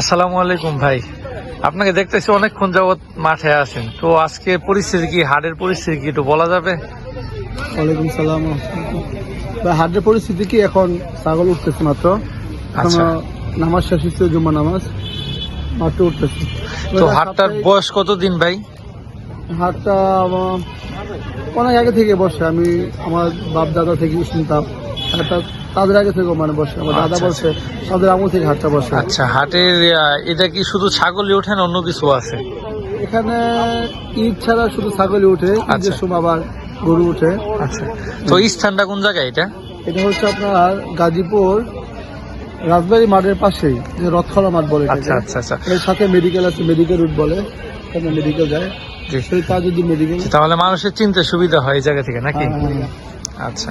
আসসালামু আলাইকুম ভাই। আপনাকে দেখতেছি অনেকক্ষণ যাবত মাঠে আছেন। তো আজকে পরিস্থিতি কি হাটের পরিস্থিতি কি একটু বলা যাবে? ওয়ালাইকুম সালাম। হাটের পরিস্থিতি কি এখন ছাগল উঠতেছে মাত্র। আচ্ছা। নামাজ শেষ হচ্ছে জুম্মা নামাজ। মাত্র উঠতেছে। তো হাটটার বয়স কতদিন ভাই? হাটটা আমার অনেক আগে থেকে বসে আমি আমার বাপ দাদা থেকে শুনতাম। হাটটা তাদের আগে থেকে মানে বসে আমার দাদা আচ্ছা, বসে তাদের আমল থেকে হাটটা বসে। আচ্ছা হাটের এটা কি শুধু ছাগলই ওঠে না অন্য কিছু আছে? এখানে ঈদ ছাড়া শুধু ছাগলই উঠে ঈদের আচ্ছা। সময় আবার গরু উঠে আচ্ছা। তো এই স্থানটা কোন জায়গায় এটা? এটা হচ্ছে আপনার গাজীপুর রাজবাড়ি মাঠের পাশেই যে রথখলা মাঠ বলে আচ্ছা আচ্ছা আচ্ছা। এর সাথে মেডিকেল আছে মেডিকেল রুট বলে। মেডিকেল যায়? তা যদি মেডিকেল তাহলে মানুষের চিনতে সুবিধা হয় এই জায়গা থেকে নাকি? আচ্ছা।